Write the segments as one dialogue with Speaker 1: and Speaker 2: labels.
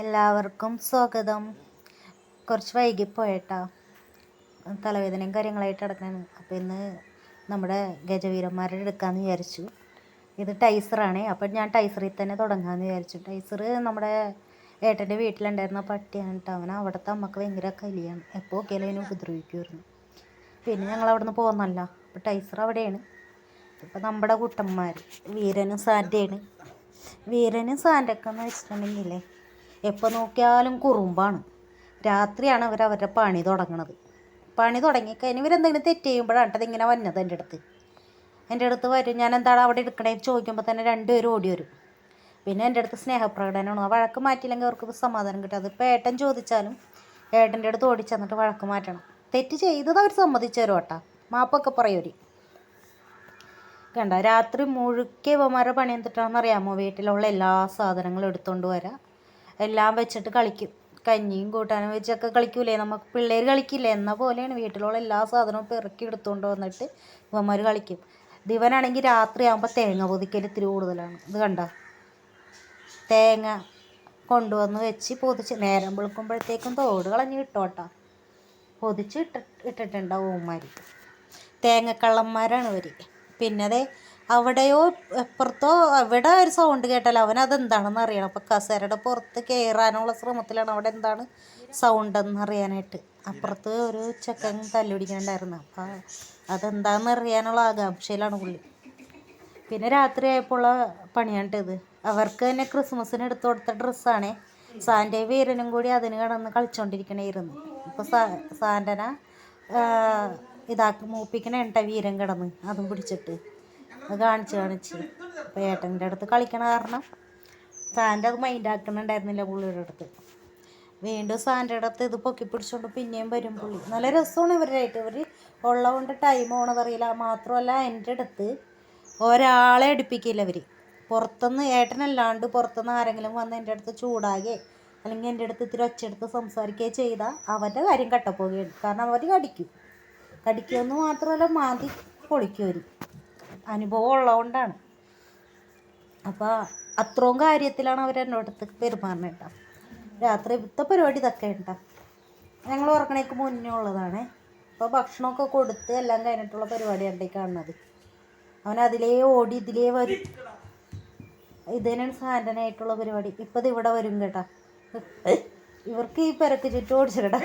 Speaker 1: എല്ലാവർക്കും സ്വാഗതം. കുറച്ച് വൈകിപ്പോയേട്ടാ. തലവേദനയും കാര്യങ്ങളായിട്ട് കിടക്കണാണ് അപ്പോൾ ഇന്ന് നമ്മുടെ ഗജവീരന്മാരുടെ എടുക്കാമെന്ന് വിചാരിച്ചു. ഇത് ടൈസറാണ്. അപ്പം ഞാൻ ടൈസറിൽ തന്നെ തുടങ്ങാമെന്ന് വിചാരിച്ചു. ടൈസർ നമ്മുടെ ഏട്ടന്റെ വീട്ടിലുണ്ടായിരുന്ന പട്ടിയാണ് കേട്ടോ. അവൻ അവിടുത്തെ അമ്മയ്ക്ക് ഭയങ്കര കലിയാണ്. എപ്പോൾ നോക്കിയാലും അതിനെ ഉപദ്രവിക്കുമായിരുന്നു പിന്നെ ഞങ്ങൾ അവിടെ നിന്ന് അപ്പോൾ ടൈസർ അവിടെയാണ്. ഇപ്പം നമ്മുടെ കുട്ടന്മാർ വീരനും സാന്റെയാണ് വീരനും സാന്റൊക്കെ എന്ന് വെച്ചിട്ടുണ്ടെങ്കിലേ എപ്പോൾ നോക്കിയാലും കുറുമ്പാണ്. രാത്രിയാണ് അവർ അവരുടെ പണി തുടങ്ങണത്. പണി തുടങ്ങിക്കഴിഞ്ഞ് ഇവരെന്തെങ്കിലും തെറ്റ് ചെയ്യുമ്പോഴാണ് ഇങ്ങനെ വന്നത് എന്റെ അടുത്ത്. എന്റെ അടുത്ത് വരും ഞാൻ എന്താണ് അവിടെ എടുക്കണേന്ന് ചോദിക്കുമ്പോൾ തന്നെ രണ്ടുപേരും ഓടി വരും. പിന്നെ എന്റെ അടുത്ത് സ്നേഹപ്രകടനമാണ്. ആ വഴക്ക് മാറ്റിയില്ലെങ്കിൽ അവർക്ക് സമാധാനം കിട്ടും. അതിപ്പോൾ ഏട്ടൻ ചോദിച്ചാലും ഏട്ടന്റെ അടുത്ത് ഓടി ചെന്നിട്ട് വഴക്ക് മാറ്റണം. തെറ്റ് ചെയ്തത് അവർ സമ്മതിച്ചു തരും കേട്ടാ. മാപ്പൊക്കെ പറയൂര് കണ്ട രാത്രി മുഴുക്കെ ഇവന്മാരുടെ പണി എന്തിട്ടാണെന്ന് അറിയാമോ വീട്ടിലുള്ള എല്ലാ സാധനങ്ങളും എടുത്തുകൊണ്ട് വരാം. എല്ലാം വെച്ചിട്ട് കളിക്കും. കഞ്ഞിയും കൂട്ടാനും വെച്ചൊക്കെ കളിക്കൂലേ? നമുക്ക് പിള്ളേർ കളിക്കില്ലേ. എന്ന പോലെയാണ് വീട്ടിലുള്ള എല്ലാ സാധനവും പെറുക്കി എടുത്തുകൊണ്ട് വന്നിട്ട് ഇവന്മാർ കളിക്കും. ദിവനാണെങ്കിൽ രാത്രി ആകുമ്പോൾ തേങ്ങ പൊതിക്കൽ ഇത്തിരി കൂടുതലാണ്. ഇത് കണ്ട? തേങ്ങ കൊണ്ടുവന്ന് വെച്ച് പൊതിച്ച് നേരം വിളിക്കുമ്പോഴത്തേക്കും തോട് കളഞ്ഞ് കിട്ടോട്ടാ പൊതിച്ച് ഇട്ട് ഇട്ടിട്ടുണ്ടാവും ഉമ്മാർ തേങ്ങക്കള്ളന്മാരാണ് ഇവർ പിന്നെ അതെ അവിടെയോ എപ്പുറത്തോ അവിടെ ഒരു സൗണ്ട് കേട്ടാൽ അവൻ അതെന്താണെന്ന് അറിയണം. അപ്പോൾ കസേരയുടെ പുറത്ത് കയറാനുള്ള ശ്രമത്തിലാണ് അവിടെ എന്താണ് സൗണ്ട് എന്ന് അറിയാനായിട്ട്. അപ്പുറത്ത് ഒരു ചെക്കൻ തല്ലുപിടിക്കുന്നുണ്ടായിരുന്നു അപ്പോൾ അതെന്താണെന്ന് അറിയാനുള്ള ആകാംക്ഷയിലാണ് പുള്ളി. പിന്നെ രാത്രി ആയപ്പോൾ പണിയാണ്ട് ഇത്. അവർക്ക് തന്നെ ക്രിസ്മസിന് എടുത്തു കൊടുത്ത ഡ്രസ്സാണേ സാന്റെ വീരനും കൂടി അതിന് കടന്ന് കളിച്ചുകൊണ്ടിരിക്കണേയിരുന്നു ഇപ്പോൾ സാ സാന്റന ഇതാക്കി മൂപ്പിക്കണ വീരം വീരൻ കിടന്ന് അതും പിടിച്ചിട്ട്. അത് കാണിച്ച് കാണിച്ച്. അപ്പോൾ ഏട്ടന്റെ അടുത്ത് കളിക്കണ കാരണം സാന്റെ അത് മൈൻഡ് ആക്കണുണ്ടായിരുന്നില്ല പുള്ളിയുടെ അടുത്ത്. വീണ്ടും സാന്റെ അടുത്ത് ഇത് പൊക്കി പിടിച്ചുകൊണ്ട് പിന്നെയും വരും പുള്ളി. നല്ല രസമാണ് ഇവരായിട്ട് ഇവർ ഉള്ളതുകൊണ്ട് ടൈം പോണതറിയില്ല മാത്രമല്ല എന്റെ അടുത്ത് ഒരാളെ അടുപ്പിക്കില്ല അവർ പുറത്തുനിന്ന് ഏട്ടനല്ലാണ്ട് പുറത്തുനിന്ന് ആരെങ്കിലും വന്ന് എന്റെ അടുത്ത് ചൂടാകെ അല്ലെങ്കിൽ എന്റെ അടുത്ത് ഇത്തിരി ഒച്ചെടുത്ത് സംസാരിക്കുകയോ ചെയ്താൽ അവന്റെ കാര്യം കട്ടപ്പോവുകയാണ് കാരണം അവർ കടിക്കും. കടിക്കുമെന്ന് മാത്രമല്ല മാന്തി പൊളിക്കും അവർ അനുഭവം ഉള്ളതുകൊണ്ടാണ് അപ്പോൾ അത്രയും കാര്യത്തിലാണ് അവർ എന്നോട് പെരുമാറുന്നത് കേട്ടോ രാത്രി ഇത്തെ പരിപാടി ഇതൊക്കെ ഉണ്ടാവും ഞങ്ങൾ ഉറങ്ങണേക്ക് മുന്നേ ഉള്ളതാണ്. അപ്പോൾ ഭക്ഷണമൊക്കെ കൊടുത്ത് എല്ലാം കഴിഞ്ഞിട്ടുള്ള പരിപാടിയാണ് കാണുന്നത്. അവൻ അതിലേ ഓടി ഇതിലേ വരും. ഇതിനാണ് സാൻഡനായിട്ടുള്ള പരിപാടി. ഇപ്പം ഇവിടെ വരും കേട്ടാ. ഇവർക്ക് ഈ പെരക്ക് ചുറ്റും ഓടിച്ചിട്ടാ.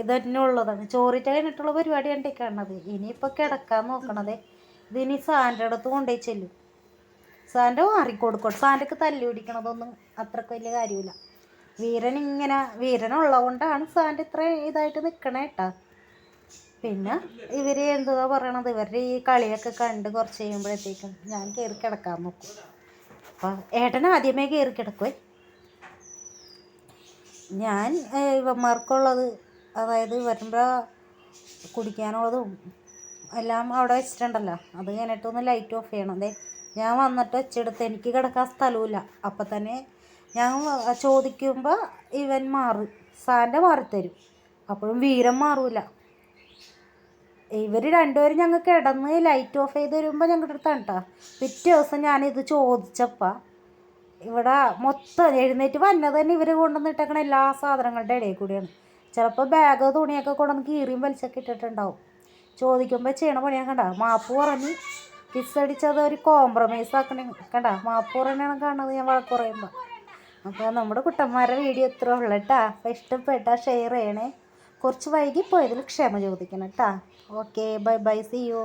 Speaker 1: ഇത് തന്നെ ഉള്ളതാണ്. ചോറിട്ട് കഴിഞ്ഞിട്ടുള്ള പരിപാടിയാണ് കാണുന്നത്. ഇനിയിപ്പോൾ കിടക്കാൻ നോക്കണതേ. ഇതിനി സാന്റെ അടുത്ത് കൊണ്ടുപോയി ചെല്ലും. സാന്റെ മാറിക്കൊടുക്കും സാന്റെക്ക് തല്ലി പിടിക്കണതൊന്നും അത്രയ്ക്ക് വലിയ കാര്യമില്ല. വീരൻ ഇങ്ങനെ വീരനുള്ളതുകൊണ്ടാണ് സാന്റെ ഇത്ര ഇതായിട്ട് നിൽക്കണേ കേട്ടാ. പിന്നെ ഇവർ എന്തുവാ പറയണത്? ഇവരുടെ ഈ കളിയൊക്കെ കണ്ട് കുറച്ച് കഴിയുമ്പോഴത്തേക്കും ഞാൻ കയറി കിടക്കാൻ നോക്കും. അപ്പം ഏട്ടൻ ആദ്യമേ കയറി കിടക്കുവേ. ഞാൻ ഇവന്മാർക്കുള്ളത് അതായത് വരുമ്പോൾ കുടിക്കാനുള്ളതും എല്ലാം അവിടെ വെച്ചിട്ടുണ്ടല്ലോ. അത് കഴിഞ്ഞിട്ടൊന്ന് ലൈറ്റ് ഓഫ് ചെയ്യണം. അതെ ഞാൻ വന്നിട്ട് വെച്ചെടുത്ത് എനിക്ക് കിടക്കാൻ സ്ഥലമില്ല അപ്പം തന്നെ ഞാൻ ചോദിക്കുമ്പോൾ ഇവൻ മാറും. സാറിന്റെ മാറിത്തരും അപ്പോഴും വീരൻ മാറൂല. ഇവർ രണ്ടുപേരും ഞങ്ങൾ കിടന്ന് ലൈറ്റ് ഓഫ് ചെയ്ത് വരുമ്പോൾ ഞങ്ങളുടെ അടുത്താണ് കേട്ടോ പിറ്റേ ദിവസം ഞാനിത് ചോദിച്ചപ്പോൾ ഇവിടെ മൊത്തം എഴുന്നേറ്റ് വന്നത് തന്നെ ഇവർ കൊണ്ടുവന്നിട്ടേക്കണ എല്ലാ സാധനങ്ങളുടെ ഇടയിൽ കൂടിയാണ്. ചിലപ്പോൾ ബാഗ് തുണിയൊക്കെ കൊണ്ടുവന്ന് കീറിയും വലിച്ചൊക്കെ ഇട്ടിട്ടുണ്ടാവും. ചോദിക്കുമ്പോൾ ചെയ്യണ പണിയാണ് കണ്ട? മാപ്പ് പറഞ്ഞ് കിസ് അടിച്ചത് ഒരു കോംപ്രമൈസ് ആക്കണേ കണ്ട? മാപ്പ് പറഞ്ഞാണ് കാണുന്നത് ഞാൻ വഴക്ക് പറയുമ്പോൾ അപ്പോൾ നമ്മുടെ കുട്ടന്മാരുടെ വീഡിയോ ഇത്ര ഉള്ളു കേട്ടാ അപ്പോൾ ഇഷ്ടപ്പെട്ടാൽ ഷെയർ ചെയ്യണേ. കുറച്ച് വൈകിപ്പോയതിൽ ക്ഷമ ചോദിക്കണം കേട്ടാ okay bye bye see you